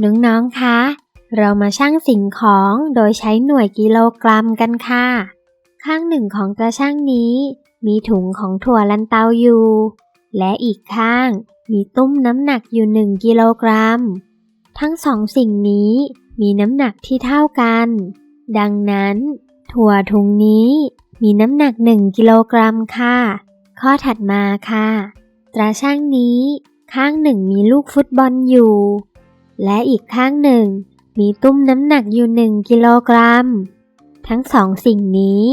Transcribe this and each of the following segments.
น้องๆ คะ เรามาชั่งสิ่งของโดยใช้หน่วยกิโลกรัมกันค่ะ ข้างหนึ่งของตาช่างนี้ มีถุงของถั่วลันเตาอยู่ และอีกข้างมีตุ้มน้ำหนักอยู่หนึ่งกิโลกรัม ทั้งสองสิ่งนี้มีน้ำหนักที่เท่ากัน ดังนั้น ถั่วถุงนี้มีน้ำหนักหนึ่งกิโลกรัมค่ะ ข้อถัดมาค่ะตราช่างนี้ข้างหนึ่งมีลูกฟุตบอลอยู่ และอีกข้างหนึ่งมีตุ้มน้ำหนักอยู่หนึ่งกิโลกรัม ทั้งสองสิ่งนี้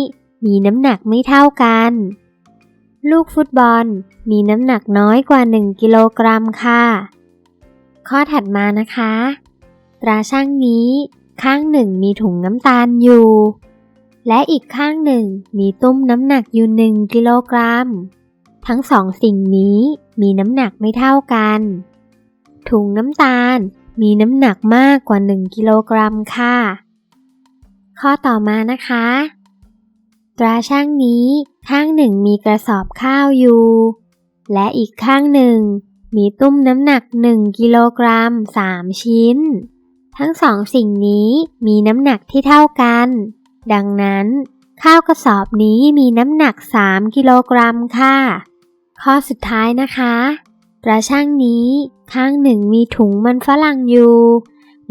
มีน้ำหนักไม่เท่ากัน ลูกฟุตบอลมีน้ำหนักน้อยกว่า 1 กิโลกรัมค่ะ ข้อถัดมานะคะ ตราช่างนี้ข้างหนึ่งมีถุงน้ำตาลอยู่ และอีกข้างหนึ่งมีตุ้มน้ำหนักอยู่ 1 กิโลกรัม ทั้งสองสิ่งนี้มีน้ำหนักไม่เท่ากัน ถุงน้ำตาล มีน้ำหนักมากกว่า 1 กิโลกรัมค่ะ ข้อต่อมานะคะ ตราช่างนี้ข้างหนึ่งมีกระสอบข้าวอยู่ และอีกข้างหนึ่งมีตุ้มน้ำหนัก 1 กิโลกรัม 3 ชิ้น ทั้งสองสิ่งนี้มีน้ำหนักที่เท่ากัน ดังนั้น ข้าวกระสอบนี้มีน้ำหนัก 3 กิโลกรัมค่ะ ข้อสุดท้ายนะคะ กระช่างนี้ข้างหนึ่งมีถุงมันฝรั่งอยู่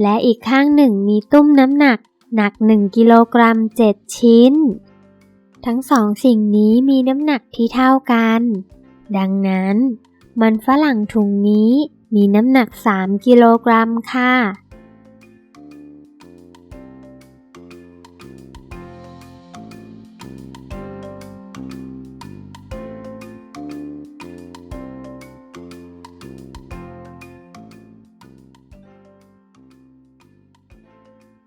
และอีกข้างหนึ่งมีตุ้มน้ำหนัก หนักหนึ่งกิโลกรัมเจ็ดชิ้น ทั้งสองสิ่งนี้มีน้ำหนักที่เท่ากัน ดังนั้น มันฝรั่งถุงนี้มีน้ำหนัก 3 กิโลกรัมค่ะ